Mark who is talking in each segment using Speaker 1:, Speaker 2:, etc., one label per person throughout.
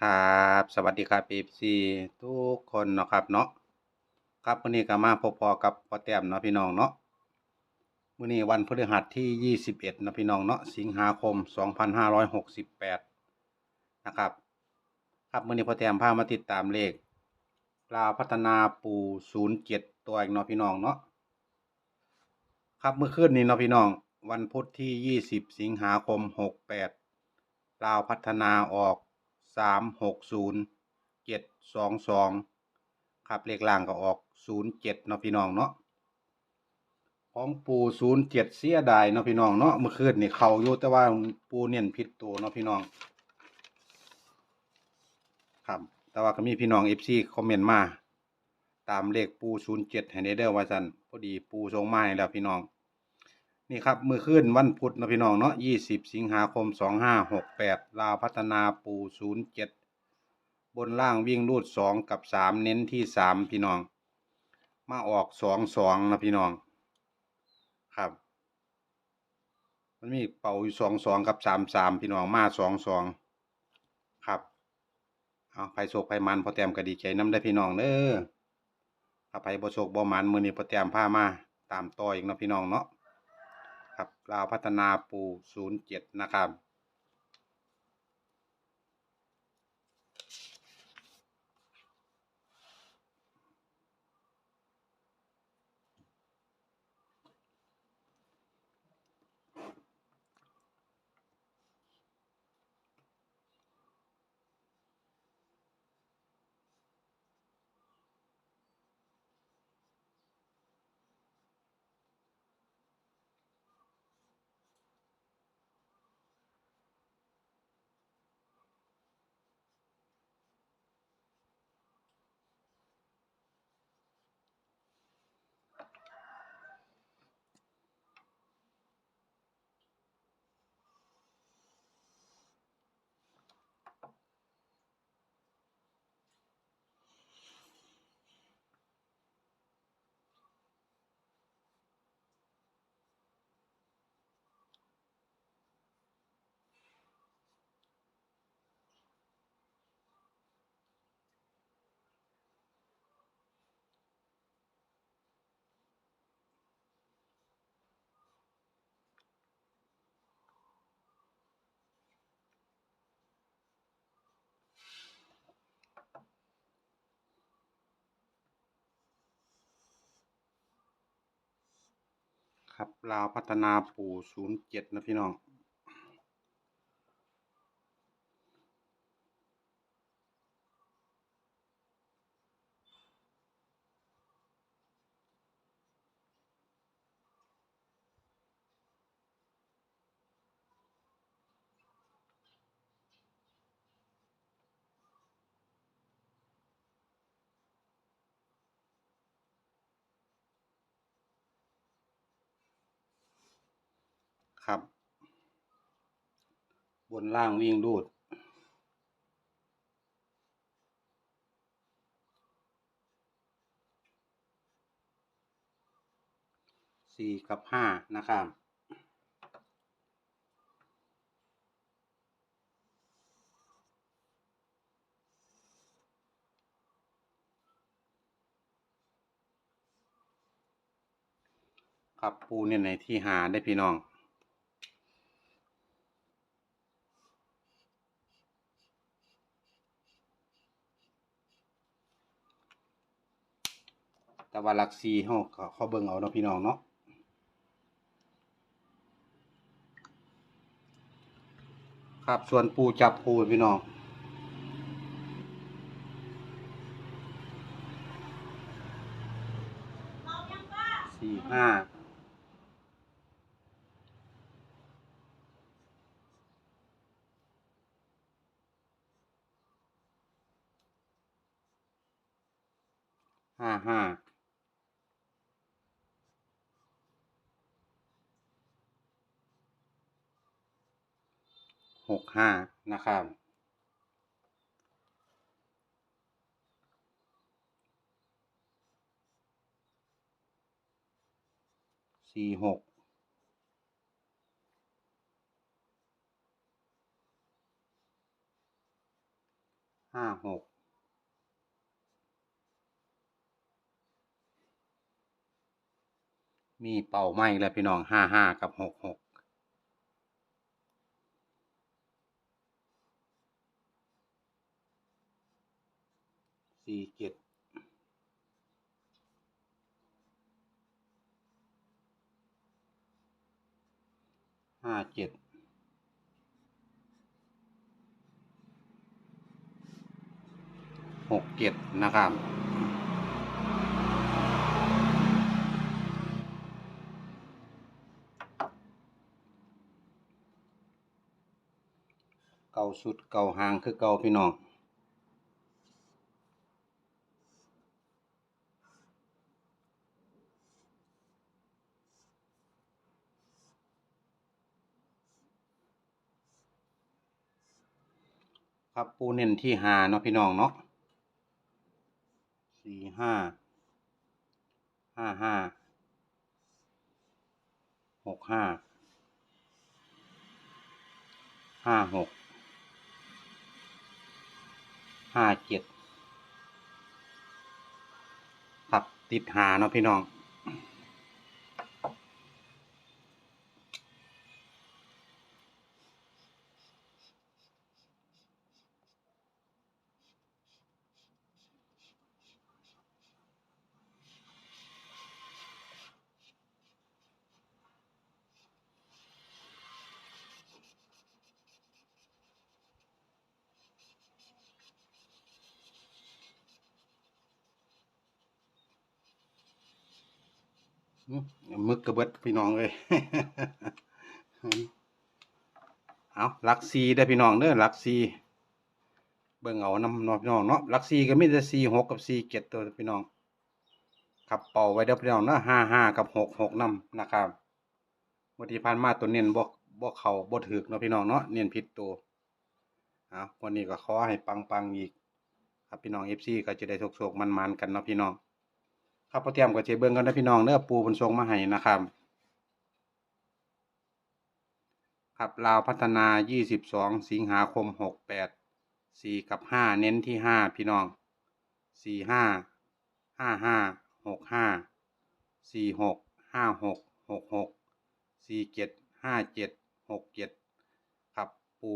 Speaker 1: ครับสวัสดีครับ FC ทุกคนเนาะครับเนาะครับวันนี้ก็มาพบพอกับพ่อแต้มเนาะพี่น้องเนาะมื้อนี้วันพฤหัสที่ 21เนาะพี่น้องเนาะสิงหาคม 2568 นะครับ ครับมื้อนี้พ่อแต้มพามาติดตามเลขลาวพัฒนาปู07 ตัวอีกเนาะพี่น้องเนาะครับเมื่อคืนนี้เนาะพี่น้อง วันพุธที่ 20 สิงหาคม 68ลาวพัฒนาออก สามหกศูนย์เจ็ดสองสองครับเลขล่างก็ออกศูนย์เจ็ดเนาะพี่น้องเนาะของปูศูนย์เจ็ดเสียดายเนาะพี่น้องเนาะเมื่อคืนนี่เขาอยู่แต่ว่าปูเน้นผิดตัวเนาะพี่น้องครับแต่ว่าก็มีพี่น้องเอฟซีคอมเมนต์มา ตามเลขปูศูนย์เจ็ดให้ได้เด้อว่าสันพอดีปูทรงไม้แล้วพี่น้อง นี่ครับมือขึ้นวันพุธนะพี่น้องเนาะยี่สิบสิงหาคมสองห้าหกแปดลาวพัฒนาปูศูนย์เจ็ดบนล่างวิ่งรูดสองกับสามเน้นที่สามพี่น้อง มาออกสองสองนะพี่น้อง ครับ มันมีเป่าอยู่สองสองกับสามสามพี่น้องมาสองสองครับเอาไผ่โศกไผ่มันพอแต้มก็ดีใจน้ำได้พี่น้องเด้อถ้าไผ่บ่โศกบ่มันมือนี้พอแต้มพามาตามต่ออีกเนาะพี่น้องเนาะ ครับลาวพัฒนาปู 07 นะครับ ครับลาวพัฒนาปู่ศูนย์เจ็ดนะพี่น้อง บนล่างวิ่งรูด สี่กับห้านะครับครับปูเนี่ยในที่หาได้พี่น้อง ว่าหลักซีเขาก็เขาเบิ่งเอาเนาะพี่น้องเนาะครับส่วนปูจับปูพี่น้องสี่ห้าห้าห้า หกห้านะครับ สี่หกห้าหกมีเป่าไม้แล้วพี่น้องห้าห้ากับหกหก สี่เจ็ดห้าเจ็ดหกเจ็ดนะครับเก่าสุดเก่าหางคือเก่าพี่น้อง ครับปูเน้นที่หาเนาะพี่น้องเนาะสี่ห้าห้าห้าหกห้าห้าหกห้าเจ็ดครับติดหาเนาะพี่น้อง มึกกระเบิดพี่น้องเลยเอาลักซีได้พี่น้องเด้อลักซีเบิ่งเอาน้ำนาะพี่น้องเนาะลักซีก็มีแต่ซีหกกับซีเจ็ดตัวพี่น้องขับเป่าไว้เด้อพี่น้องเนาะห้าห้ากับหกหกน้ำนะครับเมื่อที่ผ่านมาตัวเน้นบ่บ่เขาบ่ถึกเนาะพี่น้องเนาะเน้นผิดตัวเอาวันนี้ก็ขอให้ปังๆอีก ครับพี่น้องเอฟซีก็จะได้โชคๆมันๆกันเนาะพี่น้อง ครับพอเตรียมก็จเบิ่งกันนะพี่น้องเด้อปูเพิ่นส่งมาให้นะครับ ครับลาวพัฒนา 22 สิงหาคม 68 4 กับ 5 เน้นที่ 5 พี่น้อง 45 55 65 46 56 66 47 57 67 ครับปู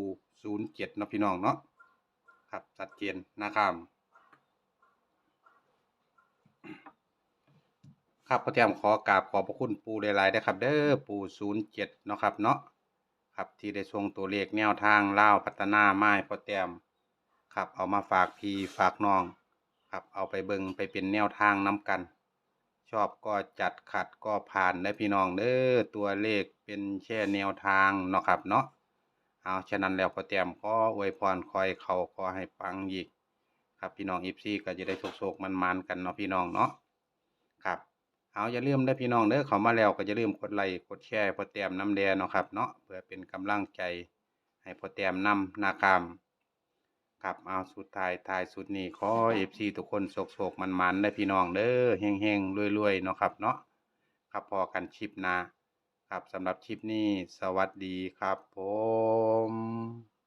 Speaker 1: 07นะพี่น้องเนาะครับชัดเจนนะครับ ครับพ่อแจมขอกราบขอบพระคุณปูหลายๆนะครับ เด้อปูศูนย์เจ็ดเนาะครับเนาะครับที่ได้ส่งตัวเลขแนวทางเล่าพัฒนาไม้พ่อแจมครับเอามาฝากพี่ฝากน้องครับเอาไปเบิงไปเป็นแนวทางน้กัน ชอบก็จัดขัดก็ผ่านได้พี่น้องเด้อตัวเลขเป็นแค่แนวทางเนาะครับเนาะเอาฉะนั้นแล้วพ่อแจมขออวยพรคอยเขาขอให้ปังอีกครับพี่น้องอีฟซีก็จะได้โชคๆมันๆกันเนาะพี่น้องเนาะครับ เอาอย่าลืมได้พี่น้องเด้อเขามาแล้วก็อย่าลืมกดไลค์กดแชร์พอแต้มน้ำแดงเนาะครับเนาะเพื่อเป็นกำลังใจให้พอแต้มนำนาคามครับเอาสุดท้ายท้ายสุดนี้ขอเอฟซีทุกคนโศกโศกมันมันได้พี่น้องเด้อเฮงเฮงรวยรวยเนาะครับเนาะครับพอกันชิปนาครับสำหรับชิปนี้สวัสดีครับผม